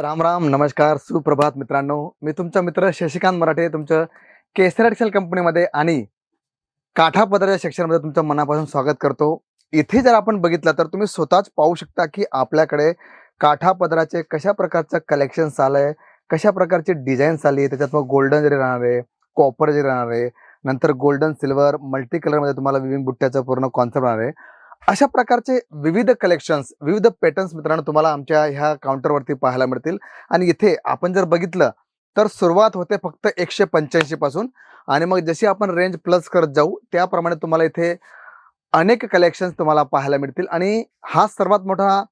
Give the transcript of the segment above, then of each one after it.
राम राम नमस्कार सुप्रभात मित्रांनो. मी तुमचा मित्र शशिकांत मराठे तुमचं केसर एक्सेल कंपनीमध्ये आणि काठा पदराच्या सेक्शनमध्ये तुमचं मनापासून स्वागत करतो. इथे जर आपण बघितलं तर तुम्ही स्वतःच पाहू शकता की आपल्याकडे काठा पदराचे कशा प्रकारचं कलेक्शन्स आलं आहे कशा प्रकारचे डिझाईन्स आली आहे त्याच्यात मग गोल्डन जरी राहणार आहे कॉपर जरी राहणार आहे नंतर गोल्डन सिल्वर मल्टी कलरमध्ये तुम्हाला विविंग बुट्ट्याचं पूर्ण कॉन्सेप्ट राहणार आहे. अशा प्रकारचे विविध कलेक्शन्स विविध पॅटर्न्स मित्रांनो तुम्हाला आमच्या ह्या काउंटरवरती पाहायला मिळतील. आणि इथे आपण जर बघितलं तर सुरुवात होते फक्त एकशे पंच्याऐंशी पासून. आणि मग जशी आपण रेंज प्लस करत जाऊ त्याप्रमाणे तुम्हाला इथे अनेक कलेक्शन्स तुम्हाला पाहायला मिळतील. आणि हा सर्वात मोठा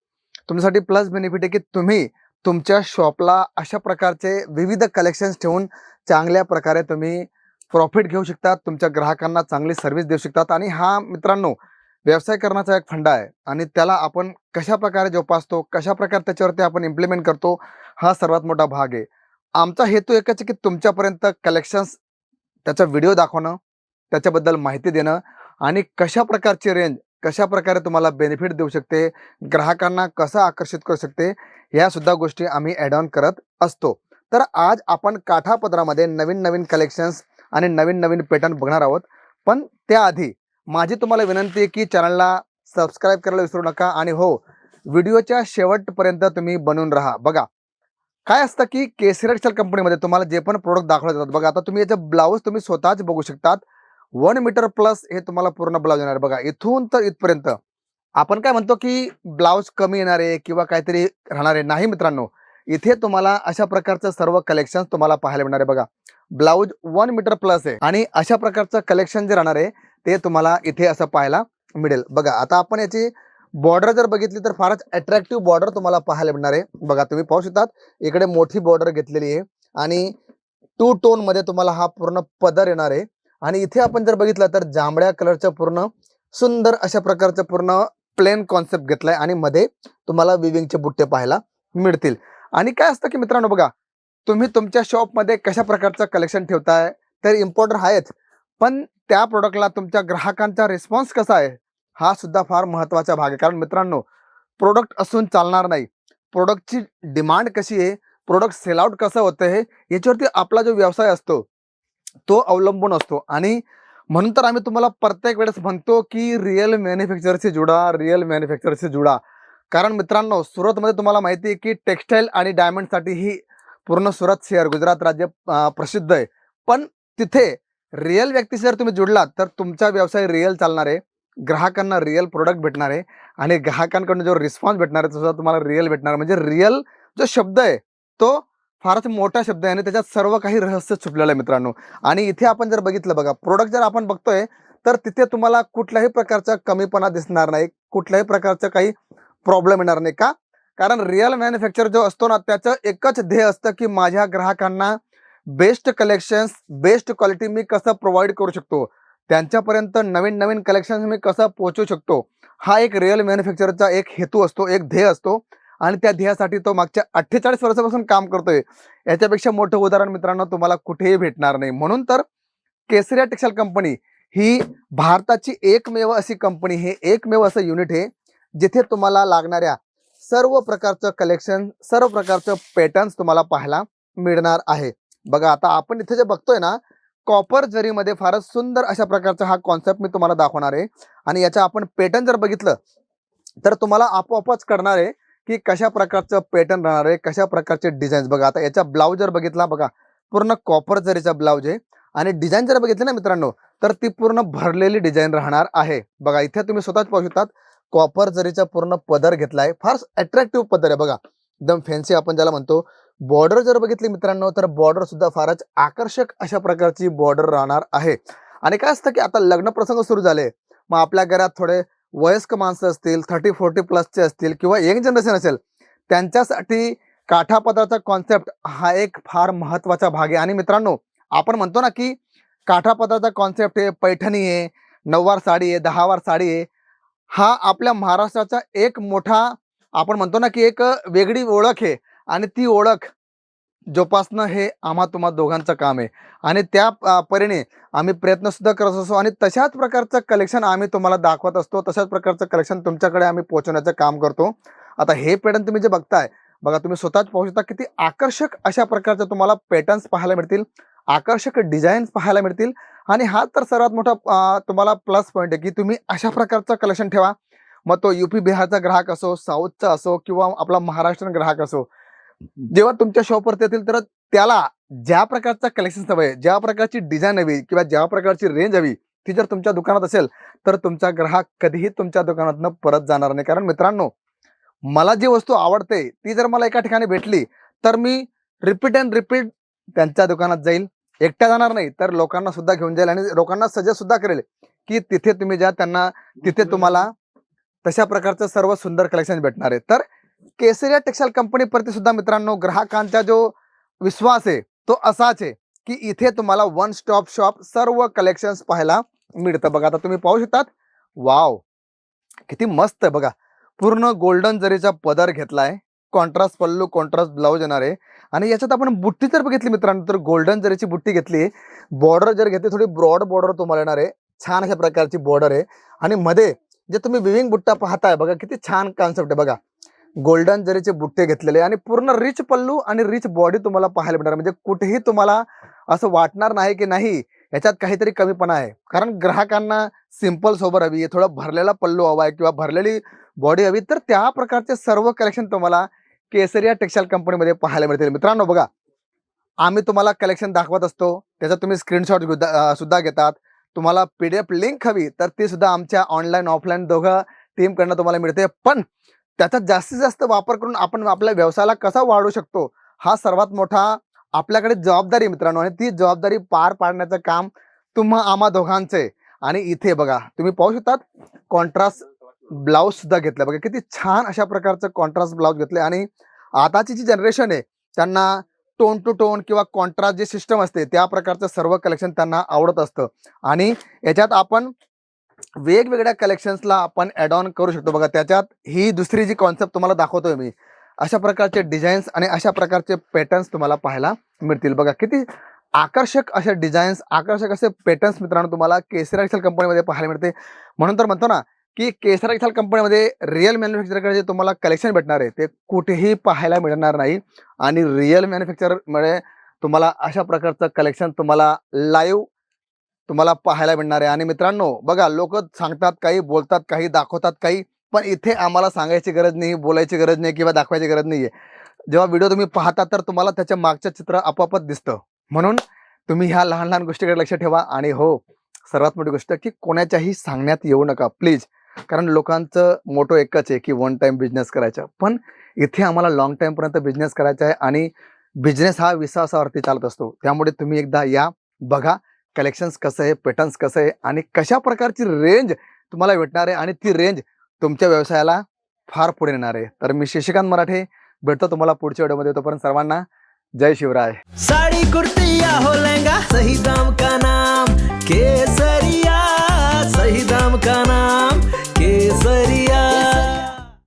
तुमच्यासाठी प्लस बेनिफिट आहे की तुम्ही तुमच्या शॉपला अशा प्रकारचे विविध कलेक्शन्स ठेवून चांगल्या प्रकारे तुम्ही प्रॉफिट घेऊ शकतात तुमच्या ग्राहकांना चांगली सर्व्हिस देऊ शकतात. आणि हा मित्रांनो व्यवसाय करण्याचा एक फंडा आहे आणि त्याला आपण कशा प्रकारे जोपासतो कशा प्रकारे त्याच्यावरती आपण इम्प्लिमेंट करतो हा सर्वात मोठा भाग आहे. आमचा हेतू एकच आहे की तुमच्यापर्यंत कलेक्शन्स त्याचा व्हिडिओ दाखवणं त्याच्याबद्दल माहिती देणं आणि कशा प्रकारची रेंज कशा प्रकारे तुम्हाला बेनिफिट देऊ शकते ग्राहकांना कसं आकर्षित करू शकते या सुद्धा गोष्टी आम्ही ॲड ऑन करत असतो. तर आज आपण काठापदरामध्ये नवीन नवीन कलेक्शन्स आणि नवीन नवीन पॅटर्न बघणार आहोत. पण त्याआधी माझी तुम्हाला विनंती आहे की चॅनलला सबस्क्राईब करायला विसरू नका आणि हो व्हिडिओच्या शेवटपर्यंत तुम्ही बनून राहा. बघा काय असतं की केसरी एक्सेल कंपनीमध्ये तुम्हाला जे पण प्रोडक्ट दाखवले जातात बघा आता तुम्ही याचं ब्लाऊज तुम्ही स्वतःच बघू शकतात. वन मीटर प्लस हे तुम्हाला पूर्ण ब्लाऊज येणार. बघा इथून तर इथपर्यंत. आपण काय म्हणतो की ब्लाऊज कमी येणार आहे किंवा काहीतरी राहणार आहे? नाही मित्रांनो इथे तुम्हाला अशा प्रकारचं सर्व कलेक्शन तुम्हाला पाहायला मिळणार आहे. बघा ब्लाऊज वन मीटर प्लस आहे. आणि अशा प्रकारचं कलेक्शन जे राहणार आहे ते तुम्हाला इथे असं पाहायला मिळेल. बघा आता आपण याची बॉर्डर जर बघितली तर फारच अट्रॅक्टिव्ह बॉर्डर तुम्हाला पाहायला मिळणार आहे. बघा तुम्ही पाहू शकतात इकडे मोठी बॉर्डर घेतलेली आहे आणि टू टोनमध्ये तुम्हाला हा पूर्ण पदर येणार आहे. आणि इथे आपण जर बघितलं तर जांभळ्या कलरचं पूर्ण सुंदर अशा प्रकारचं पूर्ण प्लेन कॉन्सेप्ट घेतलाय आणि मध्ये तुम्हाला विविंगचे बुट्टे पाहायला मिळतील. आणि काय असतं की मित्रांनो बघा तुम्ही तुमच्या शॉपमध्ये कशा प्रकारचं कलेक्शन ठेवताय? तर इम्पॉर्टंट आहेच पण त्या प्रोडक्टला तुमच्या ग्राहकांचा रिस्पॉन्स कसा आहे हा सुद्धा फार महत्त्वाचा भाग आहे. कारण मित्रांनो प्रोडक्ट असून चालणार नाही. प्रोडक्टची डिमांड कशी आहे प्रोडक्ट सेलआउट कसं होतं हे याच्यावरती आपला जो व्यवसाय असतो तो अवलंबून असतो. आणि म्हणून तर आम्ही तुम्हाला प्रत्येक वेळेस म्हणतो की रिअल मॅन्युफॅक्चरशी जुडा रिअल मॅन्युफॅक्चरशी जुडा. कारण मित्रांनो सुरतमध्ये तुम्हाला माहिती आहे की टेक्स्टाईल आणि डायमंडसाठी ही पूर्ण सुरत शहर गुजरात राज्य प्रसिद्ध आहे. पण तिथे रिअल व्यक्तीशी जर तुम्ही जुडलात तर तुमचा व्यवसाय रिअल चालणार आहे. ग्राहकांना रिअल प्रोडक्ट भेटणार आहे. आणि ग्राहकांकडून जो रिस्पॉन्स भेटणार आहे तो तुम्हाला रिअल भेटणार म्हणजे रिअल जो शब्द आहे तो फारच मोठा शब्द आहे आणि त्याच्यात सर्व काही रहस्य छुपलेलं आहे मित्रांनो. आणि इथे आपण जर बघितलं बघा प्रोडक्ट जर आपण बघतोय तर तिथे तुम्हाला कुठल्याही प्रकारचा कमीपणा दिसणार नाही. कुठल्याही प्रकारचा काही प्रॉब्लेम येणार नाही. का? कारण रिअल मॅन्युफॅक्चर जो असतो ना त्याचं एकच ध्येय असतं की माझ्या ग्राहकांना बेस्ट कलेक्शन्स बेस्ट क्वालिटी मी कसं प्रोव्हाइड करू शकतो? त्यांच्यापर्यंत नवीन नवीन कलेक्शन्स मी कसं पोहोचू शकतो? हा एक रिअल मॅन्युफॅक्चरचा एक हेतू असतो एक ध्येय असतो. आणि त्या ध्येयासाठी तो मागच्या अठ्ठेचाळीस वर्षापासून काम करतोय. याच्यापेक्षा मोठं उदाहरण मित्रांनो तुम्हाला कुठेही भेटणार नाही. म्हणून तर केसरिया टेक्सटाईल कंपनी ही भारताची एकमेव अशी कंपनी हे एकमेव असं युनिट आहे जिथे तुम्हाला लागणाऱ्या सर्व प्रकारचं कलेक्शन सर्व प्रकारचं पॅटर्न्स तुम्हाला पाहायला मिळणार आहे. बघा आता आपण इथे जे बघतोय ना कॉपर जरीमध्ये फारच सुंदर अशा प्रकारचा हा कॉन्सेप्ट मी तुम्हाला दाखवणार आहे. आणि याचा आपण पॅटर्न जर बघितलं तर तुम्हाला आपोआपच कळणार आहे की कशा प्रकारचं पॅटर्न राहणार आहे कशा प्रकारचे डिझाईन्स बघा आता याचा ब्लाऊज जर बघितला बघा पूर्ण कॉपर जरीचा ब्लाऊज आहे. आणि डिझाईन जर बघितली ना मित्रांनो तर ती पूर्ण भरलेली डिझाईन राहणार आहे. बघा इथे तुम्ही स्वतःच पाहू शकतात कॉपर जरीचा पूर्ण पदर घेतला आहे फार अट्रॅक्टिव्ह पदर आहे बघा. एकदम फॅन्सी आपण ज्याला म्हणतो बॉर्डर जर बघितली मित्रांनो तर बॉर्डर सुद्धा फारच आकर्षक अशा प्रकारची बॉर्डर राहणार आहे. आणि काय असतं की आता लग्न प्रसंग सुरू झाले. मग आपल्या घरात थोडे वयस्क माणसं असतील थर्टी फोर्टी प्लसचे असतील किंवा यंग जनरेशन असेल त्यांच्यासाठी काठापदराचा कॉन्सेप्ट हा एक फार महत्त्वाचा भाग आहे. आणि मित्रांनो आपण म्हणतो ना की काठापदराचा कॉन्सेप्ट आहे पैठणी आहे नऊवार साडी आहे दहावार साडी आहे. हा आपल्या महाराष्ट्राचा एक मोठा आपण म्हणतो ना की एक वेगळी ओळख आहे. आणि ती ओळख जोपासणं हे आम्हा तुम्हा दोघांचं काम आहे. आणि त्या परीने आम्ही प्रयत्नसुद्धा करत असतो आणि तशाच प्रकारचं कलेक्शन आम्ही तुम्हाला दाखवत असतो. तशाच प्रकारचं कलेक्शन तुमच्याकडे आम्ही पोहोचवण्याचं काम करतो. आता हे पॅटर्न तुम्ही जे बघताय बघा तुम्ही स्वतःच पाहू शकता किती आकर्षक अशा प्रकारचे तुम्हाला पॅटर्न्स पाहायला मिळतील. आकर्षक डिझाईन्स पाहायला मिळतील. आणि हा तर सर्वात मोठा तुम्हाला प्लस पॉईंट आहे की तुम्ही अशा प्रकारचं कलेक्शन ठेवा. मग तो युपी बिहारचा ग्राहक असो साऊथचा असो किंवा आपला महाराष्ट्रीयन ग्राहक असो जेव्हा तुमच्या शॉपवरती येतील तर त्याला ज्या प्रकारचा कलेक्शन हवं आहे ज्या प्रकारची डिझाईन हवी किंवा ज्या प्रकारची रेंज हवी ती जर तुमच्या दुकानात असेल तर तुमचा ग्राहक कधीही तुमच्या दुकानातनं परत जाणार नाही. कारण मित्रांनो मला जी वस्तू आवडते ती जर मला एका ठिकाणी भेटली तर मी रिपीट अँड रिपीट त्यांच्या दुकानात जाईल. एकट्या जाणार नाही तर लोकांना सुद्धा घेऊन जाईल आणि लोकांना सजेस्ट सुद्धा करेल की तिथे तुम्ही ज्या त्यांना तिथे तुम्हाला तशा प्रकारचं सर्व सुंदर कलेक्शन भेटणार आहे. तर केसरिया टेक्सटाईल कंपनीवरती सुद्धा मित्रांनो ग्राहकांचा जो विश्वास आहे तो असाच आहे की इथे तुम्हाला वन स्टॉप शॉप सर्व कलेक्शन्स पाहायला मिळतं. बघा आता तुम्ही पाहू शकतात. वाव किती मस्त आहे बघा. पूर्ण गोल्डन जरीचा पदर घेतलाय कॉन्ट्रास्ट पल्लू कॉन्ट्रास्ट ब्लाऊज येणार आहे. आणि याच्यात आपण बुट्टी जर बघितली मित्रांनो तर गोल्डन जरीची बुट्टी घेतली बॉर्डर जर घेतली थोडी ब्रॉड बॉर्डर तुम्हाला येणार आहे. छान अशा प्रकारची बॉर्डर आहे. आणि मध्ये जे तुम्ही विविंग बुट्टा पाहताय बघा किती छान कॉन्सेप्ट आहे बघा. गोल्डन जरीचे बुट्टे घेतलेले आणि पूर्ण रिच पल्लू आणि रिच बॉडी तुम्हाला पाहायला मिळणार. म्हणजे कुठेही तुम्हाला असं वाटणार नाही की नाही याच्यात काहीतरी कमीपणा आहे. कारण ग्राहकांना सिंपल सोबर हवी आहे. थोडा भरलेला पल्लू हवा आहे किंवा भरलेली बॉडी हवी तर त्या प्रकारचे सर्व कलेक्शन तुम्हाला केसरिया टेक्सटाईल कंपनीमध्ये पाहायला मिळतील. मित्रांनो बघा आम्ही तुम्हाला कलेक्शन दाखवत असतो. त्याचा तुम्ही स्क्रीनशॉट सुद्धा घेतात. तुम्हाला पीडीएफ लिंक हवी तर ती सुद्धा आमच्या ऑनलाईन ऑफलाईन दोघं टीमकडनं तुम्हाला मिळते. पण त्याचा जास्तीत जास्त वापर करून आपण आपल्या व्यवसायाला कसा वाढवू शकतो हा सर्वात मोठा आपल्याकडे जबाबदारी मित्रांनो. आणि ती जबाबदारी पार पाडण्याचं काम तुम्हा आम्हा दोघांचं आहे. आणि इथे बघा तुम्ही पाहू शकतात कॉन्ट्रास्ट ब्लाऊज सुद्धा घेतलं. बघा किती छान अशा प्रकारचं कॉन्ट्रास्ट ब्लाऊज घेतले आणि आताची जी जनरेशन आहे त्यांना टोन टू टोन किंवा कॉन्ट्रास्ट जे सिस्टम असते त्या प्रकारचं सर्व कलेक्शन त्यांना आवडत असतं. आणि याच्यात आपण वेगवेगळ्या कलेक्शन्सला आपण ॲड ऑन करू शकतो. बघा त्याच्यात ही दुसरी जी कॉन्सेप्ट तुम्हाला दाखवतोय मी अशा प्रकारचे डिझाईन्स आणि अशा प्रकारचे पॅटर्न्स तुम्हाला पाहायला मिळतील. बघा किती आकर्षक असे डिझाईन्स आकर्षक असे पॅटर्न्स मित्रांनो तुम्हाला केसरा एक्सेल कंपनीमध्ये पाहायला मिळते. म्हणून तर म्हणतो ना की केसरा एक्सेल कंपनीमध्ये रिअल मॅन्युफॅक्चरकडे जे तुम्हाला कलेक्शन भेटणार आहे ते कुठेही पाहायला मिळणार नाही. आणि रिअल मॅन्युफॅक्चरमुळे तुम्हाला अशा प्रकारचं कलेक्शन तुम्हाला लाईव्ह तुम्हाला पाहायला मिळणार आहे. आणि मित्रांनो बघा लोक सांगतात काही बोलतात काही दाखवतात काही पण इथे आम्हाला सांगायची गरज नाही बोलायची गरज नाही किंवा दाखवायची गरज नाही आहे. जेव्हा व्हिडिओ तुम्ही पाहता तर तुम्हाला त्याच्या मागचं चित्र आपोआपच दिसतं. म्हणून तुम्ही ह्या लहान लहान गोष्टीकडे लक्ष ठेवा. आणि हो सर्वात मोठी गोष्ट की कोणाच्याही सांगण्यात येऊ नका प्लीज. कारण लोकांचं मोठं एकच आहे की वन टाइम बिझनेस करायचा. पण इथे आम्हाला लॉंग टाईमपर्यंत बिझनेस करायचा आहे. आणि बिझनेस हा विश्वासावरती चालत असतो. त्यामुळे तुम्ही एकदा या बघा. कलेक्शन्स कसं आहे पॅटर्न्स कसं आहे आणि कशा प्रकारची रेंज तुम्हाला भेटणार आहे आणि ती रेंज तुमच्या व्यवसायाला फार पुढे नेणार आहे. तर मी शशिकांत मराठे भेटतो तुम्हाला पुढच्या व्हिडिओमध्ये तोपर्यंत सर्वांना जय शिवराय. साडी कुर्ती हो लहंगा सही दाम का नाम? केसरिया सही दाम का नाम? केसरिया.